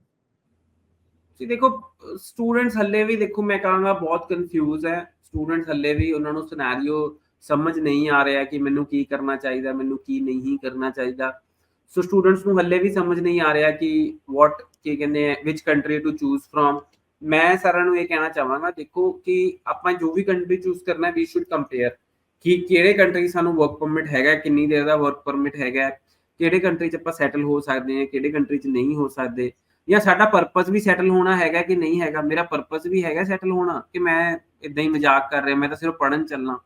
ਜੀ ਦੇਖੋ ਸਟੂਡੈਂਟਸ ਹੱਲੇ ਵੀ ਦੇਖੋ, ਮੈਂ ਕਹਾਂਗਾ ਬਹੁਤ ਕਨਫਿਊਜ਼ ਹੈ। ਸਟੂਡੈਂਟਸ ਹੱਲੇ ਵੀ ਉਹਨਾਂ ਨੂੰ ਸਿਨੈਰੀਓ ਸਮਝ ਨਹੀਂ ਆ ਰਿਹਾ ਕਿ ਮੈਨੂੰ ਕੀ ਕਰਨਾ ਚਾਹੀਦਾ, ਮੈਨੂੰ ਕੀ ਨਹੀਂ ਕਰਨਾ ਚਾਹੀਦਾ। ਸੋ ਸਟੂਡੈਂਟਸ ਨੂੰ ਹੱਲੇ ਵੀ ਸਮਝ ਨਹੀਂ ਆ ਰਿਹਾ ਕਿ ਵਾਟ ਕੀ ਕਹਿੰਦੇ ਆ which country to choose from ਮੈਂ ਸਾਰਿਆਂ ਨੂੰ ਇਹ ਕਹਿਣਾ ਚਾਹਾਂਗਾ, ਦੇਖੋ ਕਿ ਆਪਾਂ ਜੋ ਵੀ ਕੰਟਰੀ ਚੂਜ਼ ਕਰਨਾ ਵੀ ਸ਼ੁੱਡ ਕੰਪੇਅਰ ਕਿ ਕਿਹੜੇ ਕੰਟਰੀ ਸਾਨੂੰ ਵਰਕ ਪਰਮਿਟ ਹੈਗਾ, ਕਿੰਨੀ ਦੇਰ ਦਾ ਵਰਕ ਪਰਮਿਟ ਹੈਗਾ, ਕਿਹੜੇ ਕੰਟਰੀ 'ਚ ਆਪਾਂ ਸੈਟਲ ਹੋ ਸਕਦੇ ਹਾਂ, ਕਿਹੜੇ ਕੰਟਰੀ 'ਚ ਨਹੀਂ ਹੋ ਸਕਦੇ, ਜਾਂ ਸਾਡਾ ਪਰਪਸ ਵੀ ਸੈਟਲ ਹੋਣਾ ਹੈਗਾ ਕਿ ਨਹੀਂ ਹੈਗਾ, ਮੇਰਾ ਪਰਪਸ ਵੀ ਹੈਗਾ ਸੈਟਲ ਹੋਣਾ, ਕਿ ਮੈਂ ਇਦਾਂ ਹੀ ਮਜ਼ਾਕ ਕਰ ਰਿਹਾ, ਮੈਂ ਤਾਂ ਸਿਰਫ ਪੜਨ ਚੱਲਣਾ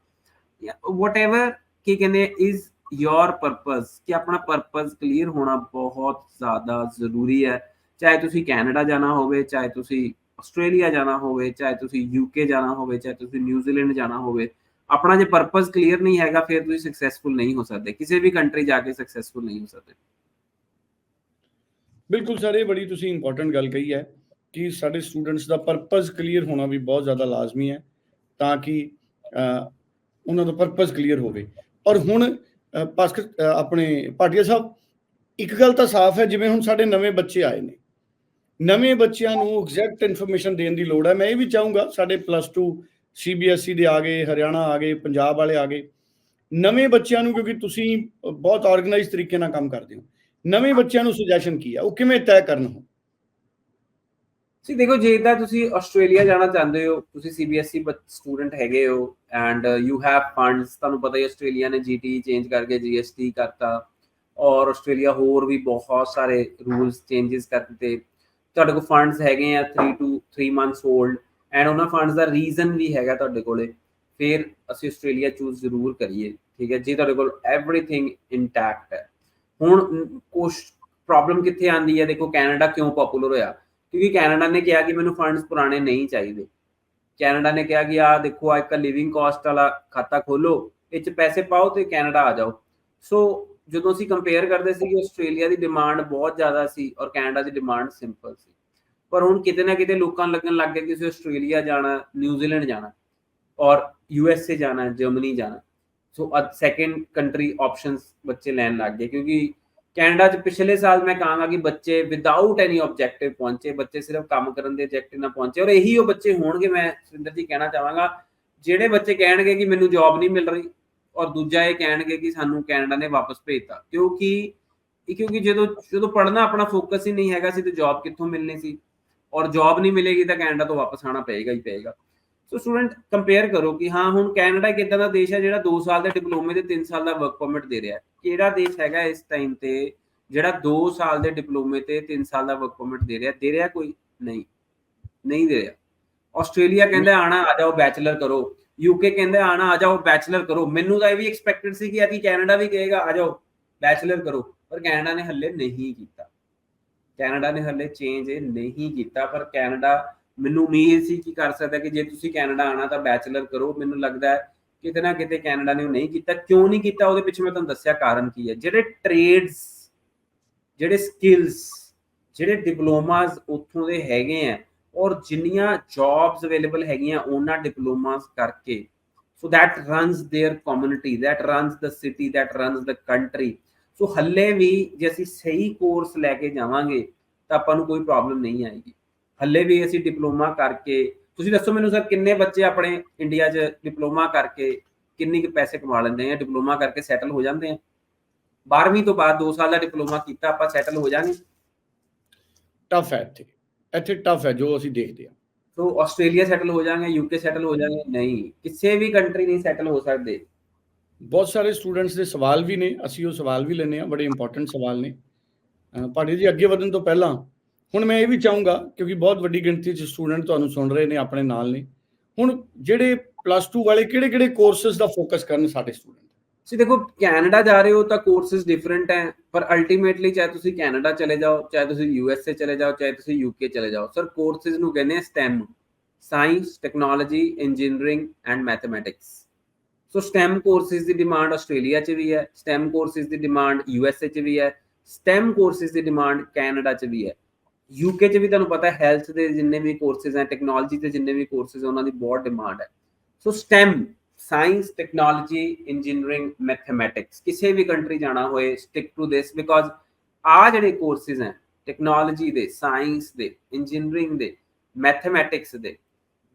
ਜਾਂ ਵਟਐਵਰ ਕੀ ਕਹਿੰਦੇ ਇਜ਼ ਯੋਰ ਪਰਪਸ ਕਿ ਆਪਣਾ ਪਰਪਸ ਕਲੀਅਰ ਹੋਣਾ ਬਹੁਤ ਜ਼ਿਆਦਾ ਜ਼ਰੂਰੀ ਹੈ। ਚਾਹੇ ਤੁਸੀਂ ਕੈਨੇਡਾ ਜਾਣਾ ਹੋਵੇ, ਚਾਹੇ ਤੁਸੀਂ ਆਸਟ੍ਰੇਲੀਆ ਜਾਣਾ ਹੋਵੇ, ਚਾਹੇ ਤੁਸੀਂ ਯੂਕੇ ਜਾਣਾ ਹੋਵੇ, ਚਾਹੇ ਤੁਸੀਂ ਨਿਊਜ਼ੀਲੈਂਡ ਜਾਣਾ ਹੋਵੇ ਆਪਣਾ ਜੇ ਪਰਪਸ ਕਲੀਅਰ ਨਹੀਂ ਹੈਗਾ ਫਿਰ ਤੁਸੀਂ ਸਕਸੈਸਫੁਲ ਨਹੀਂ ਹੋ ਸਕਦੇ। ਕਿਸੇ ਵੀ ਕੰਟਰੀ ਜਾ ਕੇ ਸਕਸੈਸਫੁਲ ਨਹੀਂ ਹੋ ਸਕਦੇ। ਬਿਲਕੁਲ ਸਰ ਇਹ ਬੜੀ ਤੁਸੀਂ ਇੰਪੋਰਟੈਂਟ ਗੱਲ ਕਹੀ ਹੈ ਕਿ ਸਾਡੇ ਸਟੂਡੈਂਟਸ ਦਾ ਪਰਪਸ ਕਲੀਅਰ ਹੋਣਾ ਵੀ ਬਹੁਤ ਜ਼ਿਆਦਾ ਲਾਜ਼ਮੀ ਹੈ ਤਾਂ ਕਿ ਉਹਨਾਂ ਦਾ ਪਰਪਸ ਕਲੀਅਰ ਹੋਵੇ। ਔਰ ਹੁਣ ਅਹ, ਆਪਣੇ ਭਾਟੀਆ ਸਾਹਿਬ ਇੱਕ ਗੱਲ ਤਾਂ ਸਾਫ਼ ਹੈ ਜਿਵੇਂ ਹੁਣ ਸਾਡੇ ਨਵੇਂ ਬੱਚੇ ਆਏ ਨੇ। ਨਵੇਂ ਬੱਚਿਆਂ ਨੂੰ ਐਗਜ਼ੈਕਟ ਇਨਫੋਰਮੇਸ਼ਨ ਦੇਣ ਦੀ ਲੋੜ ਹੈ। ਮੈਂ ਇਹ ਵੀ ਚਾਹੂੰਗਾ ਸਾਡੇ ਪਲੱਸ 2 ਸੀਬੀਐਸਈ ਦੇ ਆ ਗਏ, ਹਰਿਆਣਾ ਆ ਗਏ, ਪੰਜਾਬ ਵਾਲੇ ਆ ਗਏ। ਨਵੇਂ ਬੱਚਿਆਂ ਨੂੰ ਕਿਉਂਕਿ ਤੁਸੀਂ ਬਹੁਤ ਆਰਗੇਨਾਈਜ਼ ਤਰੀਕੇ ਨਾਲ ਕੰਮ ਕਰਦੇ ਹੋ। ਨਵੇਂ ਬੱਚਿਆਂ ਨੂੰ ਸੁਜੈਸ਼ਨ ਕੀ ਆ? ਉਹ ਕਿਵੇਂ ਤੈਅ ਕਰਨ ਹੋ? ਸੀ ਦੇਖੋ, ਜੇ ਤਾਂ ਤੁਸੀਂ ਆਸਟ੍ਰੇਲੀਆ ਜਾਣਾ ਚਾਹੁੰਦੇ ਹੋ, ਤੁਸੀਂ ਸੀਬੀਐਸਈ ਸਟੂਡੈਂਟ ਹੈਗੇ ਹੋ ਐਂਡ ਯੂ ਹੈਵ ਫੰਡਸ ਤੁਹਾਨੂੰ ਪਤਾ ਹੀ ਆਸਟ੍ਰੇਲੀਆ ਨੇ ਜੀਟੀ ਚੇਂਜ ਕਰਕੇ ਜੀਐਸਟੀ ਕਰਤਾ, ਔਰ ਆਸਟ੍ਰੇਲੀਆ ਹੋਰ ਵੀ ਬਹੁਤ ਸਾਰੇ ਰੂਲਸ ਚੇਂਜਸ ਕਰ ਤੁਹਾਡੇ ਕੋਲ ਫੰਡਸ ਹੈਗੇ ਆ 3 ਟੂ 3 ਮੰਥਸ 올ਡ ਐਂਡ ਉਹਨਾਂ ਫੰਡਸ ਦਾ ਰੀਜ਼ਨ ਵੀ ਹੈਗਾ ਤੁਹਾਡੇ ਕੋਲੇ, ਫਿਰ ਅਸੀਂ ਆਸਟ੍ਰੇਲੀਆ ਚੂਜ਼ ਜ਼ਰੂਰ ਕਰੀਏ, ਠੀਕ ਹੈ, ਜੇ ਤੁਹਾਡੇ ਕੋਲ ਐਵਰੀਥਿੰਗ ਇੰਟੈਕਟ ਹੈ। ਹੁਣ ਕੁਝ ਪ੍ਰੋਬਲਮ ਕਿੱਥੇ ਆਂਦੀ ਹੈ? ਦੇਖੋ, ਕੈਨੇਡਾ ਕਿਉਂ ਪਪੂਲਰ ਹੋਇਆ? ਕਿਉਂਕਿ ਕੈਨੇਡਾ ਨੇ ਕਿਹਾ ਕਿ ਮੈਨੂੰ ਫੰਡਸ ਪੁਰਾਣੇ ਨਹੀਂ ਚਾਹੀਦੇ। ਕੈਨੇਡਾ ਨੇ ਕਿਹਾ ਕਿ ਆ ਦੇਖੋ ਆ ਇੱਕ ਲਿਵਿੰਗ ਕਾਸਟ ਵਾਲਾ ਖਾਤਾ ਖੋਲੋ ਇਹ ਚ ਪੈਸੇ ਪਾਓ ਤੇ ਕੈਨੇਡਾ ਆ ਜਾਓ। ਸੋ ਜਦੋਂ ਅਸੀਂ ਕੰਪੇਅਰ ਕਰਦੇ ਸੀ ਕਿ ਆਸਟ੍ਰੇਲੀਆ ਦੀ ਡਿਮਾਂਡ ਬਹੁਤ ਜ਼ਿਆਦਾ ਸੀ ਔਰ ਕੈਨੇਡਾ ਦੀ ਡਿਮਾਂਡ ਸਿੰਪਲ ਸੀ। ਪਰ ਹੁਣ ਕਿਤੇ ਨਾ ਕਿਤੇ ਲੋਕਾਂ ਨੂੰ ਲੱਗਣ ਲੱਗ ਗਿਆ ਕਿ ਅਸੀਂ ਆਸਟ੍ਰੇਲੀਆ ਜਾਣਾ, ਨਿਊਜ਼ੀਲੈਂਡ ਜਾਣਾ ਔਰ ਯੂ ਐਸ ਏ ਜਾਣਾ, ਜਰਮਨੀ ਜਾਣਾ। ਸੋ ਅੱਜ ਸੈਕੰਡ ਕੰਟਰੀ ਆਪਸ਼ਨਸ ਬੱਚੇ ਲੈਣ ਲੱਗ ਗਏ ਕਿਉਂਕਿ ਕੈਨੇਡਾ ਚ ਪਿਛਲੇ ਸਾਲ ਮੈਂ ਕਹਾਂਗਾ ਕਿ ਬੱਚੇ ਵਿਦਆਊਟ ਐਨੀ ਆਬਜੈਕਟਿਵ ਪਹੁੰਚੇ, ਬੱਚੇ ਸਿਰਫ ਕੰਮ ਕਰਨ ਦੇ ਆਬਜੈਕਟਿਵ ਨਾਲ ਪਹੁੰਚੇ ਔਰ ਇਹੀ ਉਹ ਬੱਚੇ ਹੋਣਗੇ, ਮੈਂ ਸੁਰਿੰਦਰ ਜੀ ਕਹਿਣਾ ਚਾਹਾਂਗਾ, ਜਿਹੜੇ ਬੱਚੇ ਕਹਿਣਗੇ ਕਿ ਮੈਨੂੰ ਜੌਬ ਨਹੀਂ ਮਿਲ ਰਹੀ ਔਰ ਦੂਜਾ ਇਹ ਕਹਿਣਗੇ ਕਿ ਸਾਨੂੰ ਕੈਨੇਡਾ ਨੇ ਵਾਪਸ ਭੇਜਤਾ, ਕਿਉਂਕਿ ਕਿਉਂਕਿ ਜਦੋਂ ਜਦੋਂ ਪੜਨਾ ਆਪਣਾ ਫੋਕਸ ਹੀ ਨਹੀਂ ਹੈਗਾ ਸੀ ਤੇ ਜੌਬ ਕਿੱਥੋਂ ਮਿਲਣੀ ਸੀ। ਔਰ ਜੌਬ ਨਹੀਂ ਮਿਲੇਗੀ ਤਾਂ ਕੈਨੇਡਾ ਤੋਂ ਵਾਪਸ ਆਣਾ ਪਏਗਾ ਹੀ ਪਏਗਾ। ਸੋ ਸਟੂਡੈਂਟ ਕੰਪੇਅਰ ਕਰੋ ਕਿ ਹਾਂ, ਹੁਣ ਕੈਨੇਡਾ ਇੱਕ ਇਦਾਂ ਦਾ ਦੇਸ਼ ਹੈ ਜਿਹੜਾ 2 ਸਾਲ ਦੇ ਡਿਪਲੋਮੇ ਤੇ 3 ਸਾਲ ਦਾ ਵਰਕ ਪਰਮਿਟ ਦੇ ਰਿਹਾ ਹੈ। ਕਿਹੜਾ ਦੇਸ਼ ਹੈਗਾ ਇਸ ਟਾਈਮ ਤੇ ਜਿਹੜਾ 2 ਸਾਲ ਦੇ ਡਿਪਲੋਮੇ ਤੇ 3 ਸਾਲ ਦਾ ਵਰਕ ਪਰਮਿਟ ਦੇ ਰਿਹਾ? ਦੇ ਰਿਹਾ ਕੋਈ? ਨਹੀਂ। ਨਹੀਂ ਦੇ ਰਿਹਾ। ਆਸਟ੍ਰੇਲੀਆ ਕਹਿੰਦਾ ਆਣਾ, ਆ ਜਾਓ ਬੈਚਲਰ ਕਰੋ। ਯੂਕੇ ਕਹਿੰਦਾ ਆਣਾ, ਆ ਜਾਓ ਬੈਚਲਰ ਕਰੋ। ਮੈਨੂੰ ਤਾਂ ਇਹ ਵੀ ਐਕਸਪੈਕਟਡ ਸੀ ਕਿ ਅਤੀ ਕੈਨੇਡਾ ਵੀ ਕਹੇਗਾ, ਆ ਜਾਓ ਬੈਚਲਰ ਕਰੋ। ਪਰ ਕੈਨੇਡਾ ਨੇ ਹੱਲੇ ਨਹੀਂ ਕੀਤਾ। ਕੈਨੇਡਾ ਨੇ ਹੱਲੇ ਚੇਂਜ ਨਹੀਂ ਕੀਤਾ, ਪਰ ਕੈਨੇਡਾ ਮੈਨੂੰ ਉਮੀਦ ਸੀ ਕਿ ਕਰ ਸਕਦਾ ਕਿ ਜੇ ਤੁਸੀਂ ਕੈਨੇਡਾ ਆਣਾ ਤਾਂ ਬੈਚਲਰ ਕਰੋ। ਮੈਨੂੰ ਲੱਗਦਾ ਹੈ ਕਿਤੇ ਨਾ ਕਿਤੇ ਕੈਨੇਡਾ ਨੇ ਉਹ ਨਹੀਂ ਕੀਤਾ। ਕਿਉਂ ਨਹੀਂ ਕੀਤਾ? ਉਹਦੇ ਪਿੱਛੇ ਮੈਂ ਤੁਹਾਨੂੰ ਦੱਸਿਆ ਕਾਰਨ ਕੀ ਹੈ। ਜਿਹੜੇ ਟ੍ਰੇਡਸ ਜਿਹੜੇ ਸਕਿੱਲਸ ਜਿਹੜੇ ਡਿਪਲੋਮਾਸ ਉੱਥੋਂ ਦੇ ਹੈਗੇ ਆ ਔਰ ਜਿੰਨੀਆਂ ਜੌਬਸ ਅਵੇਲੇਬਲ ਹੈਗੀਆਂ, ਉਹਨਾਂ ਡਿਪਲੋਮਾਸ ਕਰਕੇ। So that runs their community that runs the city, that runs the country so ਹੱਲੇ ਵੀ ਜੇ ਅਸੀਂ ਸਹੀ ਕੋਰਸ ਲੈ ਕੇ ਜਾਵਾਂਗੇ ਤਾਂ ਆਪਾਂ ਨੂੰ ਕੋਈ ਪ੍ਰੋਬਲਮ ਨਹੀਂ ਆਏਗੀ। ਹੱਲੇ ਵੀ ਅਸੀਂ ਡਿਪਲੋਮਾ ਕਰਕੇ ਤੁਸੀਂ ਦੱਸੋ ਮੈਨੂੰ ਸਰ ਕਿੰਨੇ ਬੱਚੇ ਆਪਣੇ ਇੰਡੀਆ 'ਚ ਡਿਪਲੋਮਾ ਕਰਕੇ ਕਿੰਨੇ ਕੁ ਪੈਸੇ ਕਮਾ ਲੈਂਦੇ ਆ? ਡਿਪਲੋਮਾ ਕਰਕੇ ਸੈਟਲ ਹੋ ਜਾਂਦੇ ਆ? 12ਵੀਂ ਤੋਂ ਬਾਅਦ 2 ਸਾਲ ਦਾ ਡਿਪਲੋਮਾ ਕੀਤਾ ਆਪਾਂ ਸੈਟਲ ਹੋ ਜਾਾਂਗੇ? ਟਫ ਹੈ ਇੱਥੇ। ਇੱਥੇ ਟਫ ਹੈ ਜੋ ਅਸੀਂ ਦੇਖਦੇ ਹਾਂ। ਸੋ ਆਸਟ੍ਰੇਲੀਆ ਸੈਟਲ ਹੋ ਜਾਾਂਗੇ ਯੂਕੇ ਸੈਟਲ ਹੋ ਜਾਾਂਗੇ? ਨਹੀਂ। ਕਿਸੇ ਵੀ ਕੰਟਰੀ ਨਹੀਂ ਸੈਟਲ ਹੋ ਸਕਦੇ। ਬਹੁਤ ਸਾਰੇ ਸਟੂਡੈਂਟਸ ਦੇ ਸਵਾਲ ਵੀ ਨੇ, ਅਸੀਂ ਉਹ ਸਵਾਲ ਵੀ ਲੈਨੇ ਆ ਬੜੇ ਇੰਪੋਰਟੈਂਟ ਸਵਾਲ ਨੇ। ਅਹ ਜੀ, ਅੱਗੇ ਵਧਣ ਤੋਂ ਪਹਿਲਾਂ ਹੁਣ ਮੈਂ ਇਹ ਵੀ ਚਾਹੂੰਗਾ, ਕਿਉਂਕਿ ਬਹੁਤ ਵੱਡੀ ਗਿਣਤੀ 'ਚ ਸਟੂਡੈਂਟ ਤੁਹਾਨੂੰ ਸੁਣ ਰਹੇ ਨੇ, ਆਪਣੇ ਨਾਲ ਨੇ। ਹੁਣ ਜਿਹੜੇ ਪਲੱਸ 2 ਵਾਲੇ ਕਿਹੜੇ ਕਿਹੜੇ ਕੋਰਸਸ ਦਾ ਫੋਕਸ ਕਰਨ ਸਾਡੇ ਸਟੂਡੈਂਟ ਤੁਸੀਂ ਦੇਖੋ, ਕੈਨੇਡਾ ਜਾ ਰਹੇ ਹੋ ਤਾਂ ਕੋਰਸਸ ਡਿਫਰੈਂਟ ਹੈ, ਪਰ ਅਲਟੀਮੇਟਲੀ ਚਾਹੇ ਤੁਸੀਂ ਕੈਨੇਡਾ ਚਲੇ ਜਾਓ, ਚਾਹੇ ਤੁਸੀਂ ਯੂਐਸਏ ਚਲੇ ਜਾਓ, ਚਾਹੇ ਤੁਸੀਂ ਯੂਕੇ ਚਲੇ ਜਾਓ ਸਰ ਕੋਰਸਸ ਨੂੰ ਕਹਿੰਦੇ ਆ STEM science technology engineering and mathematics so STEM courses the demand Australia 'ਚ ਵੀ ਹੈ ਸਟੈਮ ਕੋਰਸਿਸ ਦੀ ਡਿਮਾਂਡ ਯੂ ਐੱਸ ਏ 'ਚ ਵੀ ਹੈ ਸਟੈਮ ਕੋਰਸਿਸ ਦੀ ਡਿਮਾਂਡ ਕੈਨੇਡਾ 'ਚ ਵੀ ਹੈ। ਯੂਕੇ 'ਚ ਵੀ ਤੁਹਾਨੂੰ ਪਤਾ ਹੈ ਹੈਲਥ ਦੇ ਜਿੰਨੇ ਵੀ ਕੋਰਸਿਸ ਹੈ ਟੈਕਨੋਲੋਜੀ ਦੇ ਜਿੰਨੇ ਵੀ ਕੋਰਸਿਸ ਉਹਨਾਂ ਦੀ ਬਹੁਤ ਡਿਮਾਂਡ ਹੈ। So STEM science technology engineering mathematics ਕਿਸੇ ਵੀ ਕੰਟਰੀ ਜਾਣਾ ਹੋਏ ਸਟਿਕ ਟੂ ਦਿਸ ਬਿਕੋਜ਼ ਆ ਜਿਹੜੇ ਕੋਰਸਿਸ ਹੈ ਟੈਕਨੋਲੋਜੀ ਦੇ ਸਾਇੰਸ ਦੇ ਇੰਜੀਨੀਅਰਿੰਗ ਦੇ ਮੈਥਮੈਟਿਕਸ ਦੇ,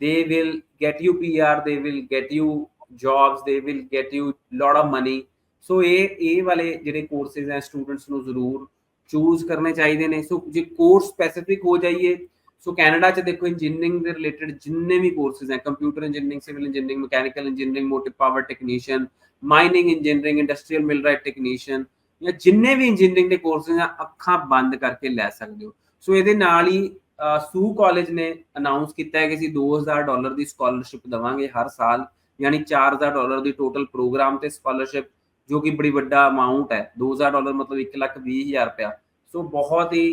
they will get you PR they will get you jobs they will get you lot of money. So ਇਹ ਇਹ ਵਾਲੇ ਜਿਹੜੇ ਕੋਰਸਿਸ ਹੈ ਸਟੂਡੈਂਟਸ ਨੂੰ ਜ਼ਰੂਰ ਚੂਜ਼ ਕਰਨੇ ਚਾਹੀਦੇ ਨੇ। ਸੋ ਜੇ ਕੋਰਸ ਸਪੈਸੀਫਿਕ ਹੋ ਜਾਈਏ ਸੋ ਕੈਨੇਡਾ ਚ ਦੇਖੋ ਇੰਜੀਨੀਅਰਿੰਗ ਦੇ ਰਿਲੇਟਡ ਜਿੰਨੇ ਵੀ ਕੋਰਸਿਸ ਹੈ computer engineering civil engineering mechanical engineering motive power technician mining engineering industrial millwright technician ਜਾਂ ਜਿੰਨੇ ਵੀ ਇੰਜੀਨੀਅਰਿੰਗ ਦੇ ਕੋਰਸਿਸ ਆ ਅੱਖਾਂ ਬੰਦ ਕਰਕੇ ਲੈ ਸਕਦੇ ਹੋ। ਸੋ ਇਹਦੇ ਨਾਲ ਹੀ ਸੂ ਕਾਲਜ ਨੇ ਅਨਾਉਂਸ ਕੀਤਾ ਹੈ ਕਿ ਅਸੀਂ 2000 ਡਾਲਰ ਦੀ ਸਕਾਲਰਸ਼ਿਪ ਦਵਾਂਗੇ ਹਰ ਸਾਲ। ਯਾਨੀ 4000 ਡਾਲਰ ਦੀ ਟੋਟਲ ਪ੍ਰੋਗਰਾਮ ਤੇ ਸਕਾਲਰਸ਼ਿਪ ਜੋ ਕਿ ਬੜੀ ਵੱਡਾ ਅਮਾਉਂਟ ਹੈ। 2000 ਡਾਲਰ ਮਤਲਬ 1 ਲੱਖ 20000 ਰੁਪਇਆ। ਸੋ ਬਹੁਤ ਹੀ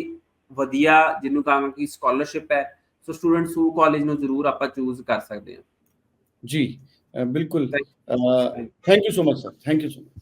ਵਧੀਆ ਜਿਹਨੂੰ ਕਹਾਂਗੇ ਕਿ ਸਕਾਲਰਸ਼ਿਪ ਹੈ। ਸੋ ਸਟੂਡੈਂਟ ਸੂ ਕਾਲਜ ਨੂੰ ਜ਼ਰੂਰ ਆਪਾਂ ਚੂਜ਼ ਕਰ ਸਕਦੇ ਹਾਂ। ਜੀ ਬਿਲਕੁਲ। Thank you so much sir thank you so much